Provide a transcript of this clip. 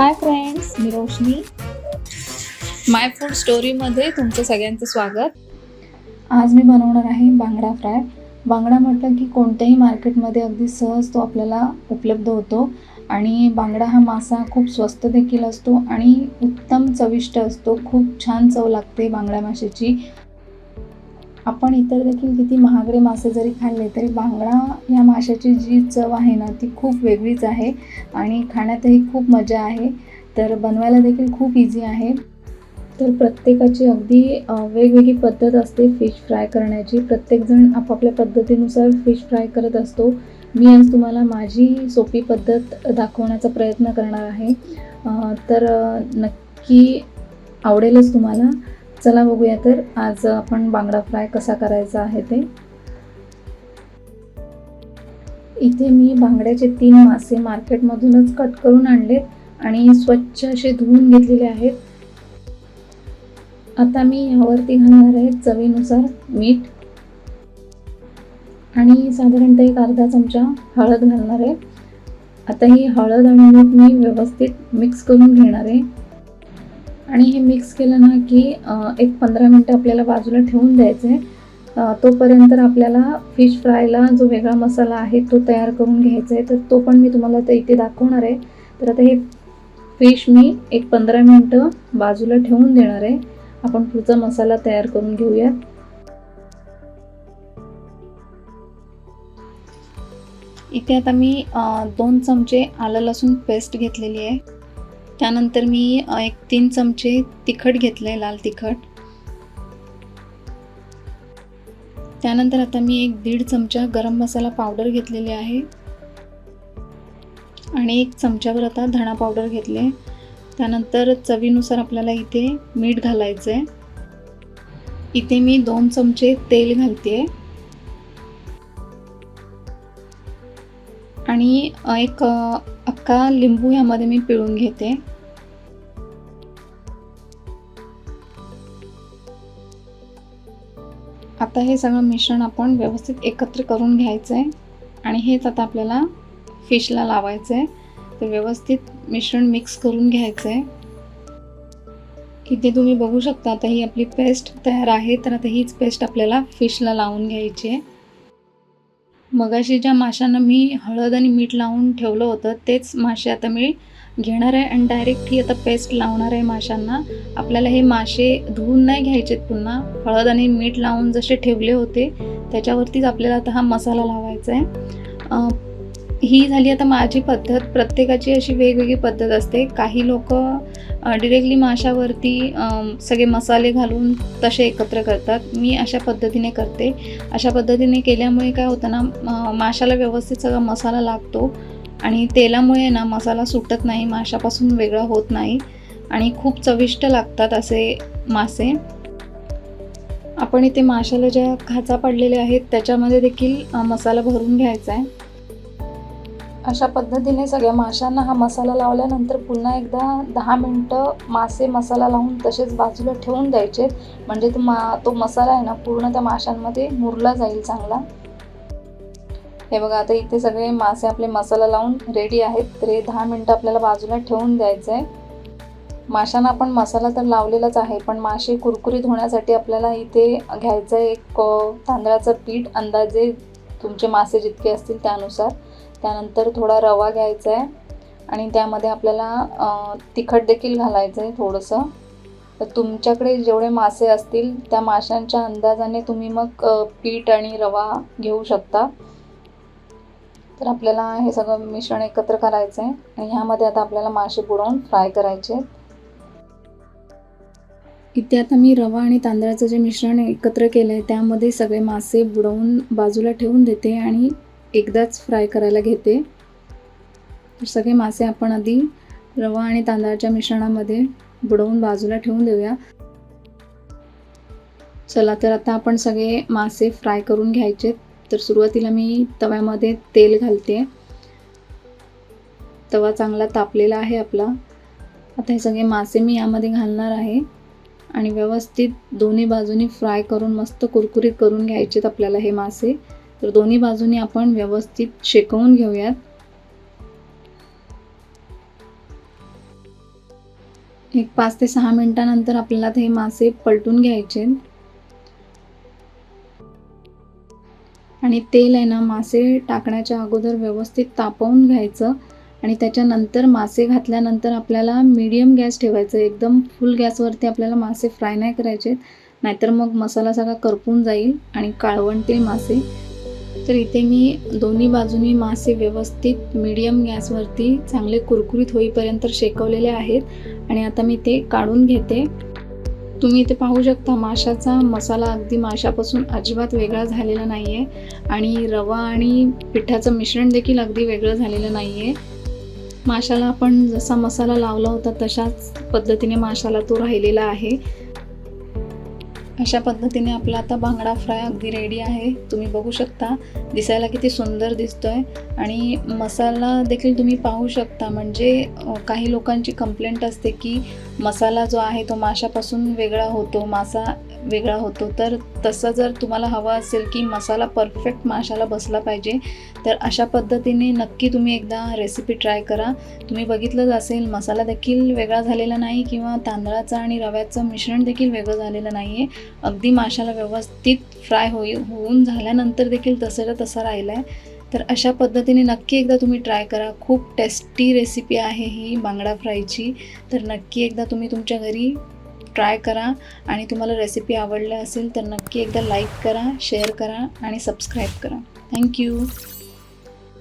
Hi friends मी रोशनी. माय food स्टोरीमध्ये तुमचं सगळ्यांचं स्वागत. आज मी बनवणार आहे बांगडा फ्राय. बांगडा म्हटलं की कोणत्याही मार्केटमध्ये अगदी सहज तो आपल्याला उपलब्ध होतो. आणि बांगडा हा मासा खूप स्वस्त देखील असतो आणि उत्तम चविष्ट असतो. खूप छान चव लागते बांगडा माशाची. आपण इतर देखील किती महागडे मासे जरी खाल्ले तरी बांगडा या माशाची जी चव आहे ना ती खूप वेगळीच आहे आणि खाण्यातही खूप मजा आहे. तर बनवायला देखील खूप इझी आहे. तर प्रत्येकाची अगदी वेगवेगळी पद्धत असते फिश फ्राय करण्याची. प्रत्येकजण आपापल्या पद्धतीनुसार फिश फ्राय करत असतो. मी आज तुम्हाला माझी सोपी पद्धत दाखवण्याचा प्रयत्न करणार आहे. तर नक्की आवडेलच तुम्हाला. चला बघूया तर. आज आपण बांगडा फ्राय कसा करायचा आहे ते. इथे मी बांगड्याचे तीन मासे मार्केटमधूनच कट करून आणलेत आणि स्वच्छ असे धुवून घेतलेले आहेत. आता मी यावरती घालणार आहे चवीनुसार मीठ. आणि साधारणतः एक अर्धा चमचा हळद घालणार आहे. आता ही हळद आणि मीठ मी व्यवस्थित मिक्स करून घेणार आहे. आणि हे मिक्स केलं ना की एक पंधरा मिनटं आपल्याला बाजूला ठेवून द्यायचं आहे तोपर्यंत आपल्याला फिश फ्रायला जो वेगळा मसाला आहे तो तयार करून घ्यायचा आहे तर तो पण मी तुम्हाला तर इथे दाखवणार आहे. तर आता हे फिश मी एक पंधरा मिनटं बाजूला ठेवून देणार आहे. आपण पुढचा मसाला तयार करून घेऊयात. इथे आता मी दोन चमचे आलं लसूण पेस्ट घेतलेली आहे. त्यानंतर मी एक तीन चमचे तिखट घेतले लाल तिखट. त्यानंतर आता मी एक दीड चमचा गरम मसाला पावडर घेतलेली आहे. आणि एक चमच्यावर आता धणा पावडर घेतले त्यानंतर चवीनुसार आपल्याला इथे मीठ घालायचं आहे इथे मी दोन चमचे तेल घालते आणि एक अख्खा लिंबू यामध्ये मी पिळून घेते. आता हे सगळं मिश्रण आपण व्यवस्थित एकत्र करून घ्यायचं आहे आणि हेच आता आपल्याला फिशला लावायचं आहे तर व्यवस्थित मिश्रण मिक्स करून घ्यायचं आहे इथे तुम्ही बघू शकता आता ही आपली पेस्ट तयार आहे. तर आता हीच पेस्ट आपल्याला फिशला लावून घ्यायची आहे मगाशी ज्या माशांना मी हळद आणि मीठ लावून ठेवलं होतं तेच मासे आता मी घेणार आहे आणि डायरेक्ट ही आता पेस्ट लावणार आहे माशांना. आपल्याला हे मासे धुवून नाही घ्यायचेत पुन्हा. हळद आणि मीठ लावून जसे ठेवले होते त्याच्यावरतीच आपल्याला आता हा मसाला लावायचा आहे. ही झाली आता माझी पद्धत. प्रत्येकाची अशी वेगवेगळी पद्धत असते. काही लोक डिरेक्टली माशावरती सगळे मसाले घालून तसे एकत्र करतात. मी अशा पद्धतीने करते. अशा पद्धतीने केल्यामुळे काय होतं ना माशाला व्यवस्थित सगळा मसाला लागतो. आणि तेलामुळे ना मसाला सुटत नाही माशापासून वेगळा होत नाही आणि खूप चविष्ट लागतात असे मासे. आपण इथे माशाला ज्या खाचा पडलेल्या आहेत त्याच्यामध्ये देखील मसाला भरून घ्यायचा आहे. अशा पद्धतीने सगळ्या माशांना हा मसाला लावल्यानंतर पुन्हा एकदा दहा मिनटं मासे मसाला लावून तसेच बाजूला ठेवून द्यायचे. म्हणजे तो मा तो मसाला आहे ना पूर्ण त्या माशांमध्ये मुरला जाईल चांगला. हे बघा आता इथे सगळे मासे आपले मसाला लावून रेडी आहेत. तर हे दहा मिनटं आपल्याला बाजूला ठेवून द्यायचं आहे माशांना आपण मसाला तर लावलेलाच आहे पण मासे कुरकुरीत होण्यासाठी आपल्याला इथे घ्यायचं आहे एक तांदळाचं पीठ. अंदाजे तुमचे मासे जितके असतील त्यानुसार. त्यानंतर थोडा रवा घ्यायचा आहे आणि त्यामध्ये आपल्याला तिखट देखील घालायचं आहे थोडंसं. तर तुमच्याकडे जेवढे मासे असतील त्या माशांच्या अंदाजाने तुम्ही मग पीठ आणि रवा घेऊ शकता. तर आपल्याला हे सगळं मिश्रण एकत्र करायचं आहे आणि ह्यामध्ये आता आपल्याला मासे बुडवून फ्राय करायचे आहेत. इथे आता मी रवा आणि तांदळाचं जे मिश्रण एकत्र केलं आहे त्यामध्ये सगळे मासे बुडवून बाजूला ठेवून देते आणि एकदाच फ्राय करायला घेते. तर सगळे मासे आपण आधी रवा आणि तांदळाच्या मिश्रणामध्ये बुडवून बाजूला ठेवून देऊया. चला तर आता आपण सगळे मासे फ्राय करून घ्यायचे तर सुरुवातीला मी तव्यामध्ये तेल घालते. तवा चांगला तापलेला आहे आपला. आता हे सगळे मासे मी यामध्ये घालणार आहे. आणि व्यवस्थित दोन्ही बाजूनी फ्राय करून मस्त कुरकुरीत करून घ्यायचेत आपल्याला हे मासे. तर दोन्ही बाजूनी आपण व्यवस्थित शेकवून घेऊयात. एक पाच ते सहा मिनटानंतर आपल्याला ते मासे पलटून घ्यायचे आणि तेल आहे ना मासे टाकण्याच्या अगोदर व्यवस्थित तापवून घ्यायचं आणि त्याच्यानंतर मासे घातल्यानंतर आपल्याला मीडियम गॅस ठेवायचं. एकदम फुल गॅसवरती आपल्याला मासे फ्राय नाही करायचे नाहीतर मग मसाला सगळा करपून जाईल आणि काळवणतील मासे. तर इथे मी दोन्ही बाजूनी मासे व्यवस्थित मीडियम गॅसवरती चांगले कुरकुरीत होईपर्यंत शेकवलेले आहेत. आणि आता मी ते काढून घेते. तुम्ही इथे पाहू शकता माशाचा मसाला अगदी माशापासून अजिबात वेगळा झालेला नाही आहे आणि रवा आणि पिठाचं मिश्रण देखील अगदी वेगळं झालेलं नाही आहे माशाला आपण जसा मसाला लावला होता तशाच पद्धतीने माशाला तो राहिलेला आहे. अशा पद्धतीने आपला आता बांगडा फ्राय अगदी रेडी आहे. तुम्ही बघू शकता दिसायला किती सुंदर दिसतोय. आणि मसाला देखील तुम्ही पाहू शकता. म्हणजे काही लोकांची कंप्लेंट असते की मसाला जो आहे तो माशापासून वेगळा होतो मासा वेगळा होतो. तर तसं जर तुम्हाला हवं असेल की मसाला परफेक्ट माशाला बसला पाहिजे तर अशा पद्धतीने नक्की तुम्ही एकदा रेसिपी ट्राय करा. तुम्ही बघितलंच असेल मसाला देखील वेगळा झालेला नाही किंवा तांदळाचं आणि रव्याचं मिश्रण देखील वेगळं झालेलं नाही आहे अगदी माशाला व्यवस्थित फ्राय होई होऊन झाल्यानंतर देखील तसंच्या तसा राहिला आहे तर अशा पद्धतीने नक्की एकदा तुम्ही ट्राय करा. खूप टेस्टी रेसिपी आहे ही बांगडा फ्रायची. तर नक्की एकदा तुम्ही तुमच्या घरी ट्राय करा. आणि तुम्हाला रेसिपी आवडल्या असेल तर नक्की एकदा लाईक करा शेअर करा आणि सबस्क्राईब करा. थँक्यू.